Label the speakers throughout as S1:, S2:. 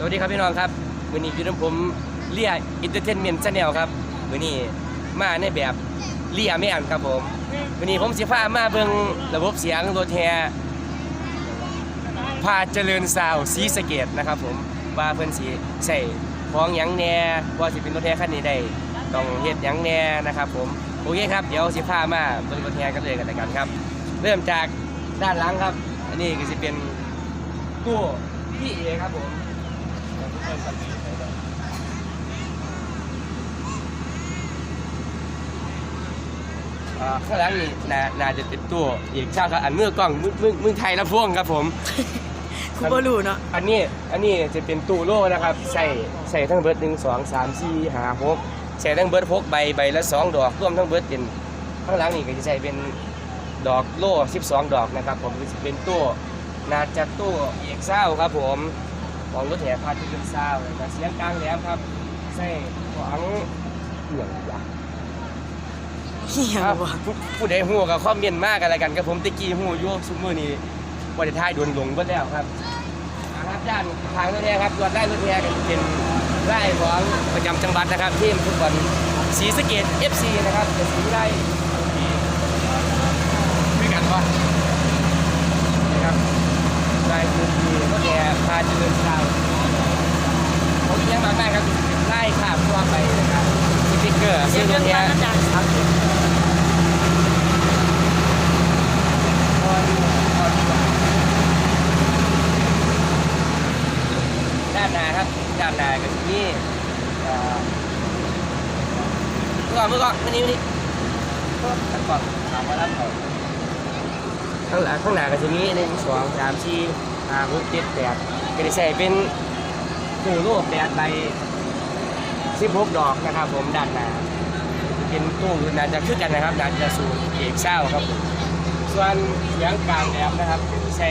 S1: สวัสดีครับพี่น้องครับวันนี้อยู่กับผมเลียอินเตอร์เทนเมนต์ชาแนลครับวันนี้มาในแบบเลียแม่นครับผมวันนี้ผมสิพามาเบิ่งระบบเสียงรถแฮพาเจริญซาวด์สีสะเกตนะครับผมว่าเพิ่นสิใส่ของหยังแหน่ว่าสิเป็นรถแฮคันนี้ได้ต้องเฮ็ดหยังแหน่นะครับผมโอเคครับเดี๋ยวสิพามาเบิ่งรถแฮกันเลยกันแล้วกันครับ เริ่มจากด้านหลังครับ อันนี้ก็จะเป็นตู้พี่เอครับผม ข้างหลังนี่นาน่าจะเป็นตัวอีกช่างครับอันเมื่อกล้องมึงมึงมึงไทยละพวงครับผม
S2: คูบรูเนาะ
S1: อันนี้อันนี้จะเป็นตู้โล่นะครับใส่ใส่ทั้งเบิร์ดหนึ่งสองสามสี่ห้าหกใส่ทั้งเบิร์ดหกใบใบละสองดอกรวมทั้งเบิร์ดเป็นข้างหลังนี่ก็จะใส่เป็นดอกโล่สิบสองดอกนะครับผมก็จะเป็นตู้นาจะตู้เอกเศร้าครับผม ของรถแห่พาที่เป็นเศร้านะครับเสียงกลางแหลมครับใส่ของเหลืองยา
S2: เหี้ย
S1: ครับ
S2: วะ
S1: ผู้ผู้ใดหูกับข้อมเมียนมากอะไรกันกับผมตะกี้หูอยุ่ซุมือนี้วันท้ายโดนหลงเบิดแล้วครับอ่าครับด้านทางรถแห่ครับตัวได้รถแห่กันเป็นไร่ของประจำจังหวัดนะครับ ทีมฟุตบอลศรีสะเกด FC นะครับเป็นสีได้ด้วยกันวะนะครับได้พื้นที่รถแห่พาเจริญชาวผมยังมาได้ครับไล่ข้ามตัวไปนะครับส สิ่งรถแห่
S2: อาจารย์ครับ
S1: ด้านหน้าครับด้านหน้าก็จะมีเอ่เมื่อก่อนเมื่อก่อนวันนี้วันนี้ข้างก่อนถามมารับก่อนข้างหลังข้างหน้าก็จะมีหนึ่งสองสามสี่ห้าหกเจ็ดแปดก็จะใส่เป็นตู้โล่แปดใบสิบหกดอกนะครับผมด้านหน้า เป็นตู้น่าจะขึ้นกันนะครับน่าจะสูงเอกเศร้าครับ ส่วนเสียงกลางแหลมนะครับก็จะใช่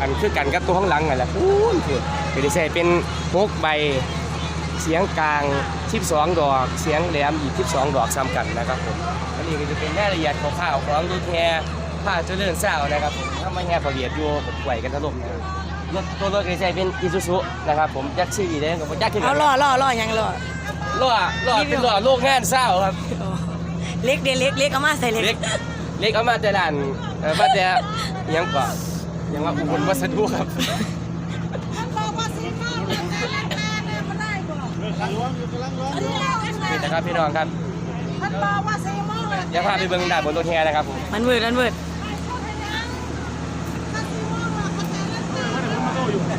S1: อันคือกันกับตัวข้างหลังนั่นแหละพูนพูดก็ได้ใช้เป็นพกใบเสียงกลาง12ดอก เสียงแหลมอีก12ดอกซ้ำกันนะครับผมอันนี้ก็จะเป็นรายละเอียดของข้าวของรถแฮผ้าเจริญเศร้านะครับผมถ้าไมาแฮประเวียดอยู่ผมไหวกันถล่มนะรถตัวรถก็ใช้เป็นอีซูซุนะครับผมยักษ์ซี่เลยกับยักษ์ขึ้น
S2: เอาล่อล่อล่อยังล่อ
S1: ล้อล้อเป็นล้อโลกงานเศร้าครับ
S2: เล็กเดียวเล็กเล็กเอามาใส่เล็ก
S1: เล็กเล็กเอามาแต่ร้านเออมาแต่อิหยังก่อนยังว่าอุบลวัสดุครับ
S3: บอกว่าสีข้าวเป็นงานราคาเนี่ยมันได้บ่อันนี้เอาอันไหน
S1: นี่นะครับพี่น้องครับ
S3: มันบอกว่าสีม่วงเลย
S1: เดี๋ยวพาไปเบิ่งด่านบนรถแฮนะครับผม
S2: มันมืดมันมืด
S3: ถ้าสีม่วงล่ะเขาจะเล่นน้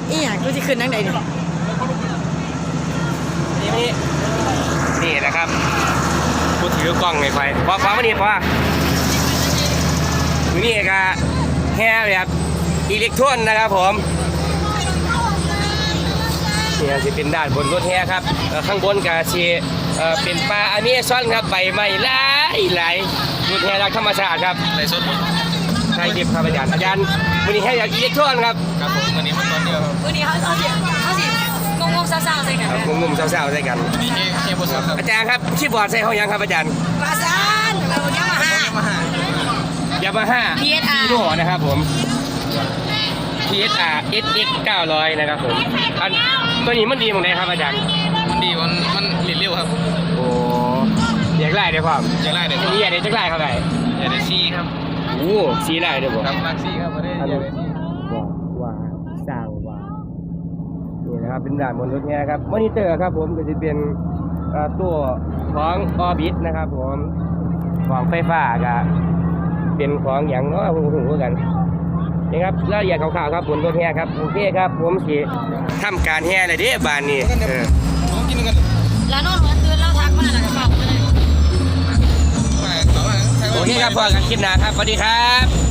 S3: ำ
S2: อีหยังกูจะขึ้นนั่งไหนเนี่ย
S1: นี่นี่ นี่นะครับผู้ถือกล้องไงไฟพอฟังมานี่พอนี่ก็แฮแบบอิเล็กทรอนนะครับผมนี่จะเป็นด้านบนรถแฮครับเอ่อข้างบนก็ชีเป็นปลาอเมซอนครับใบไม้หลายหลายรถแฮรักธรรมชาติครับ
S4: ในสดหมด
S1: ใช่ครับครับอาจารย์อาจารย์วันนี้ให้อยากอิเล็กทรอนครับ
S4: ครับผมวันนี้มาตอนเดียวครับ
S2: วันนี้เขาเขาสิเขาสิง งงๆซ่าๆใส่กัน
S1: ครับงุ่มๆเศร้าๆใส่กัน
S4: วันนี้เอเคบสดครับ
S1: อาจารย์ครับคีย์บอร์ดใส่เขายังครับอาจารย์
S2: ปลาซานเรายังมาหา
S4: มาหายา
S1: มาฮ่า
S2: PSR
S1: โน่นะครับผม PSR SX 900 นะครับผม อันตัวนี้มันดีตรงไหนครับอาจารย์
S4: มันดีมันมันหลีดเร็วครับ
S1: โอ้อยากไล่ได้ความ
S4: จะไล่เด็ก
S1: อันนี้อยากได้จักไล่เข้าไป
S4: อย่าได้ซีครับ
S1: โอ้สีไล่เด้อบ่
S4: ครับมากซีครับไม่ได้อย่าได้ซี
S1: ว่าว่าสร้างว่า นะครับเป็นด่านบนรถแง่ครับมอนิเตอร์ครับผมก็จะเป็นตัวของออบิทนะครับผมของไฟฟ้าก็เป็นของอย่างน้อยหูๆกันนี่ครับรายละเอียดข่าวๆครับบนรถแห่ครับโอเคครับ ผมสิทำการแห่เลยเด้บานนี้
S2: แล้วนอนหัวตื่นแล้วทักมาแล้วก็เขาไปเลย
S4: ต่า
S1: โอเคครับพอกันคลิปหน้าครับสวัสดีครับ